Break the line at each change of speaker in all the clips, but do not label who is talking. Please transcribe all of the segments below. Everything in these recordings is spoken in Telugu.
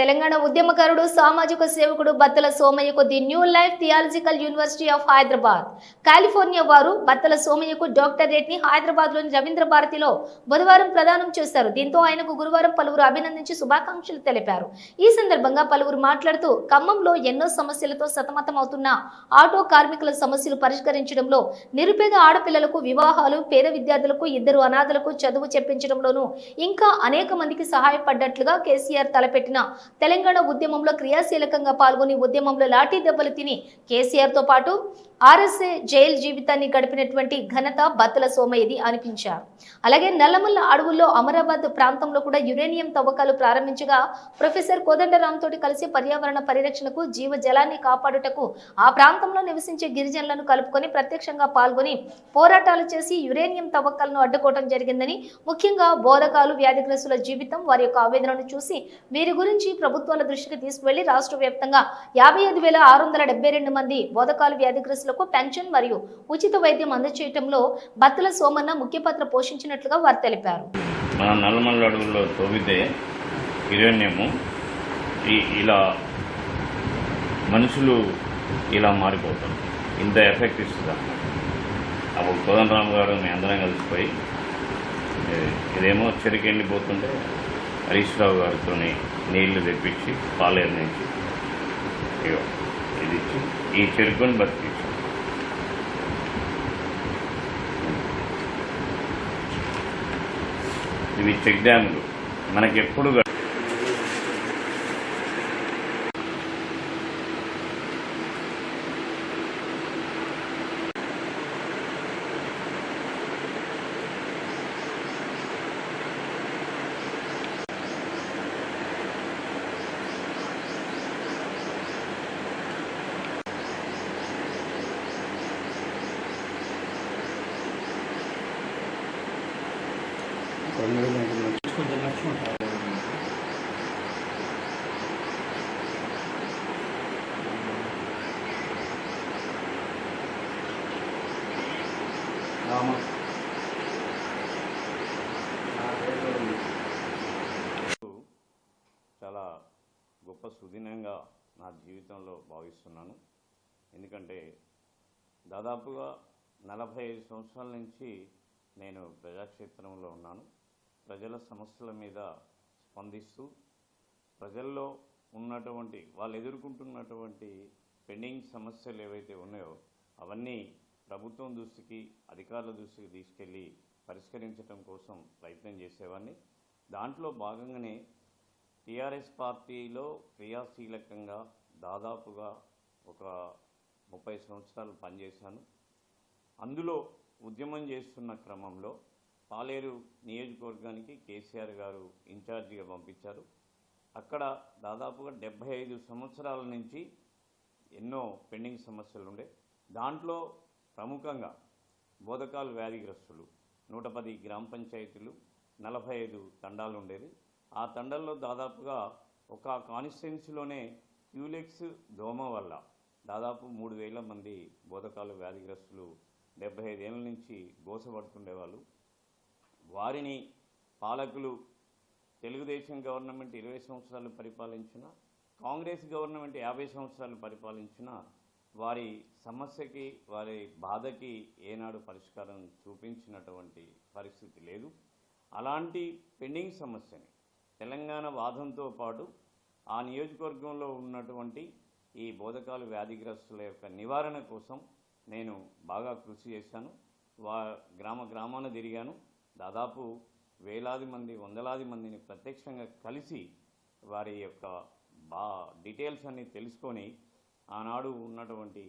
తెలంగాణ ఉద్యమకారుడు సామాజిక సేవకుడు Battala సోమయ్యకు the new life theological university of Hyderabad. California వారు బత్తల సోమయ్యకు డాక్టరేట్ని హైదరాబాద్లోని రవీంద్ర భారతిలో బుధవారం ప్రదానం చేశారు. దీంతో ఆయనకు గురువారం పలువురు అభినందించి శుభాకాంక్షలు తెలిపారు. ఈ సందర్భంగా పలువురు మాట్లాడుతూ ఖమ్మంలో ఎన్నో సమస్యలతో సతమతమవుతున్న ఆటో కార్మికుల సమస్యలు పరిష్కరించడంలో నిరుపేద ఆడపిల్లలకు వివాహాలు పేద విద్యార్థులకు ఇద్దరు అనాథలకు చదువు చెప్పించడంలోనూ ఇంకా అనేక మందికి సహాయపడ్డట్లుగా కేసీఆర్ తలపెట్టిన తెలంగాణ ఉద్యమంలో క్రియాశీలకంగా పాల్గొని ఉద్యమంలో లాఠీ దెబ్బలు తిని కేసీఆర్తో పాటు ఆర్ఎస్ఏ జైలు జీవితాన్ని గడిపినటువంటి ఘనత బత్తుల సోమయ్యది అనిపించారు. అలాగే నల్లమల్ల అడవుల్లో అమరాబాద్ ప్రాంతంలో కూడా యురేనియం తవ్వకాలు ప్రారంభించగా ప్రొఫెసర్ కోదండరామ్ తోటి కలిసి పర్యావరణ పరిరక్షణకు జీవ జలాన్ని కాపాడుటకు ఆ ప్రాంతంలో నివసించే గిరిజనులను కలుపుకొని ప్రత్యక్షంగా పాల్గొని పోరాటాలు చేసి యురేనియం తవ్వకాలను అడ్డుకోవడం జరిగిందని ముఖ్యంగా బోధకాలు వ్యాధిగ్రస్తుల జీవితం వారి యొక్క ఆవేదనను చూసి వీరి గురించి ప్రభుత్వాల దృష్టికి తీసుకువెళ్ళి రాష్ట్ర వ్యాప్తంగా యాభై ఐదు వేల ఆరు వందల డెబ్బై రెండు మంది బోధకాలు వ్యాధిగ్రస్తులకు పెన్షన్ మరియు ఉచిత వైద్యం అందజేయటంలో బత్తుల సోమన్న ముఖ్య పాత్ర పోషించినట్లుగా వారు తెలిపారు.
నల్లమల్ల అడవుల్లో యురేనియము ఇలా మనుషులు ఇలా మారిపోతారు. ఇంత ఎఫెక్ట్ ఇస్తుంది? అప్పుడు కోదండరామ్ గారు మీ అందరం కలిసిపోయి ఇదేమో చెరుకు ఎండిపోతుంటే హరీష్ రావు గారితో నీళ్ళు తెప్పించి పాలేరు నుంచి ఇగో ఇది ఇచ్చి ఈ చెరుకుని బతికించి. ఇవి చెక్ డ్యాములు. మనకి
కొంచెం రామ
చాలా గొప్ప సుదినంగా నా జీవితంలో భావిస్తున్నాను. ఎందుకంటే దాదాపుగా నలభై ఐదు సంవత్సరాల నుంచి నేను ప్రజాక్షేత్రంలో ఉన్నాను. ప్రజల సమస్యల మీద స్పందిస్తూ ప్రజల్లో ఉన్నటువంటి వాళ్ళు ఎదుర్కొంటున్నటువంటి పెండింగ్ సమస్యలు ఏవైతే ఉన్నాయో అవన్నీ ప్రభుత్వం దృష్టికి అధికారుల దృష్టికి తీసుకెళ్ళి పరిష్కరించడం కోసం ప్రయత్నం చేసేవాడిని. దాంట్లో భాగంగానే టీఆర్ఎస్ పార్టీలో క్రియాశీలకంగా దాదాపుగా ఒక ముప్పై సంవత్సరాలు పనిచేశాను. అందులో ఉద్యమం చేస్తున్న క్రమంలో పాలేరు నియోజకవర్గానికి కేసీఆర్ గారు ఇన్ఛార్జిగా పంపించారు. అక్కడ దాదాపుగా డెబ్భై ఐదు సంవత్సరాల నుంచి ఎన్నో పెండింగ్ సమస్యలు ఉండే దాంట్లో ప్రముఖంగా బోధకాలు వ్యాధిగ్రస్తులు నూట పది గ్రామ పంచాయతీలు నలభై ఐదు తండాలు ఉండేది ఆ తండాల్లో దాదాపుగా ఒక కాన్స్టిట్యున్సీలోనే క్యూలెక్స్ దోమ వల్ల దాదాపు మూడు వేల మంది బోధకాలు వ్యాధిగ్రస్తులు డెబ్బై ఐదేళ్ళ నుంచి గోసపడుతుండేవాళ్ళు. వారిని పాలకులు తెలుగుదేశం గవర్నమెంట్ ఇరవై సంవత్సరాలు పరిపాలించిన కాంగ్రెస్ గవర్నమెంట్ యాభై సంవత్సరాలు పరిపాలించిన వారి సమస్యకి వారి బాధకి ఏనాడు పరిష్కారం చూపించినటువంటి పరిస్థితి లేదు. అలాంటి పెండింగ్ సమస్యని తెలంగాణ వాదంతో పాటు ఆ నియోజకవర్గంలో ఉన్నటువంటి ఈ బోధకాలు వ్యాధిగ్రస్తుల యొక్క నివారణ కోసం నేను బాగా కృషి చేశాను. వా గ్రామ గ్రామాన తిరిగాను. దాదాపు వేలాది మంది వందలాది మందిని ప్రత్యక్షంగా కలిసి వారి యొక్క బా డీటెయిల్స్ అన్ని తెలుసుకొని ఆనాడు ఉన్నటువంటి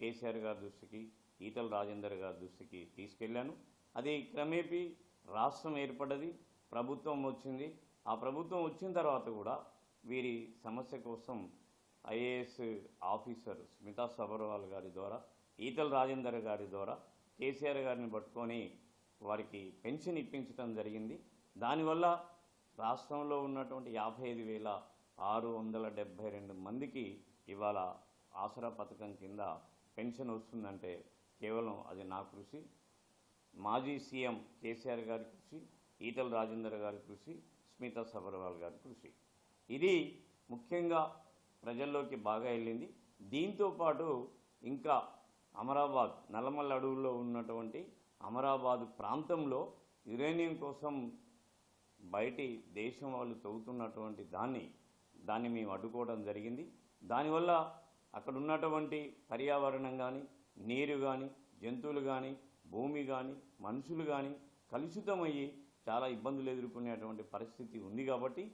కేసీఆర్ గారి దృష్టికి ఈతల రాజేందర్ గారి దృష్టికి తీసుకెళ్ళాను. అది క్రమేపీ రాష్ట్రం ఏర్పడ్డది ప్రభుత్వం వచ్చింది. ఆ ప్రభుత్వం వచ్చిన తర్వాత కూడా వీరి సమస్య కోసం ఐఏఎస్ ఆఫీసర్ స్మితా సబర్వాల్ గారి ద్వారా ఈతల రాజేందర్ గారి ద్వారా కేసీఆర్ గారిని పట్టుకొని వారికి పెన్షన్ ఇప్పించడం జరిగింది. దానివల్ల రాష్ట్రంలో ఉన్నటువంటి యాభై ఐదు వేల ఆరు వందల డెబ్భై రెండు మందికి ఇవాళ ఆసరా పథకం కింద పెన్షన్ వస్తుందంటే కేవలం అది నా కృషి. మాజీ సీఎం కేసీఆర్ గారి కృషి ఈటల రాజేందర్ గారి కృషి స్మితా సబర్వాల్ గారి కృషి. ఇది ముఖ్యంగా ప్రజల్లోకి బాగా వెళ్ళింది. దీంతో పాటు ఇంకా అమరాబాద్ నల్లమల్ల అడవుల్లో ఉన్నటువంటి అమరాబాద్ ప్రాంతంలో యురేనియం కోసం బయటి దేశం వాళ్ళు తవ్వుతున్నటువంటి దాన్ని దాన్ని మేము అడ్డుకోవడం జరిగింది. దానివల్ల అక్కడ ఉన్నటువంటి పర్యావరణం కానీ నీరు కానీ జంతువులు కానీ భూమి కానీ మనుషులు కానీ కలుషితమయ్యి చాలా ఇబ్బందులు ఎదుర్కొనేటువంటి పరిస్థితి ఉంది కాబట్టి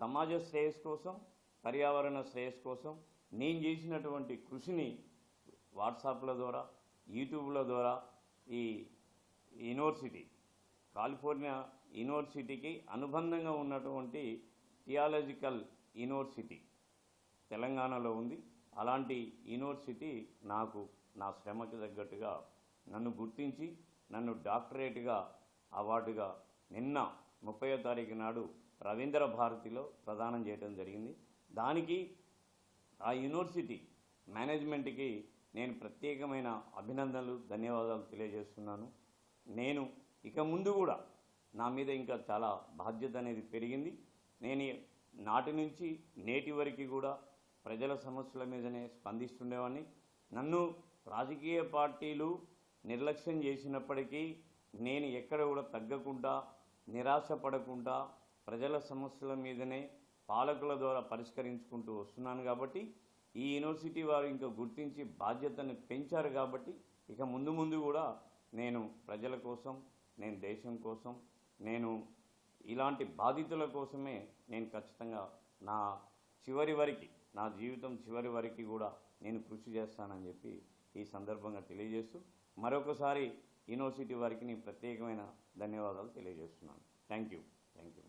సమాజ శ్రేయస్ కోసం పర్యావరణ శ్రేయస్ కోసం నేను చేసినటువంటి కృషిని వాట్సాప్ల ద్వారా యూట్యూబ్ల ద్వారా ఈ యూనివర్సిటీ కాలిఫోర్నియా యూనివర్సిటీకి అనుబంధంగా ఉన్నటువంటి థియాలజికల్ యూనివర్సిటీ తెలంగాణలో ఉంది. అలాంటి యూనివర్సిటీ నాకు నా శ్రమకి తగ్గట్టుగా నన్ను గుర్తించి నన్ను డాక్టరేట్గా అవార్డుగా నిన్న ముప్పయో తారీఖు నాడు రవీంద్ర భారతిలో ప్రదానం చేయడం జరిగింది. దానికి ఆ యూనివర్సిటీ మేనేజ్మెంట్కి నేను ప్రత్యేకమైన అభినందనలు ధన్యవాదాలు తెలియజేస్తున్నాను. నేను ఇక ముందు కూడా నా మీద ఇంకా చాలా బాధ్యత అనేది పెరిగింది. నేను నాటి నుంచి నేటి వరకు కూడా ప్రజల సమస్యల మీదనే స్పందిస్తుండేవాడిని నన్ను రాజకీయ పార్టీలు నిర్లక్ష్యం చేసినప్పటికీ నేను ఎక్కడ కూడా తగ్గకుండా నిరాశ పడకుండా ప్రజల సమస్యల మీదనే పాలకుల ద్వారా పరిష్కరించుకుంటూ వస్తున్నాను కాబట్టి ఈ యూనివర్సిటీ వారు ఇంకా గుర్తించి బాధ్యతను పెంచారు కాబట్టి ఇక ముందు ముందు కూడా నేను ప్రజల కోసం నేను దేశం కోసం నేను ఇలాంటి బాధితుల కోసమే నేను ఖచ్చితంగా నా చివరి వరకు నా జీవితం చివరి వరకు కూడా నేను కృషి చేస్తానని చెప్పి ఈ సందర్భంగా తెలియజేస్తూ మరొకసారి యూనివర్సిటీ వారికి నేను ప్రత్యేకమైన ధన్యవాదాలు తెలియజేస్తున్నాను. Thank you thank you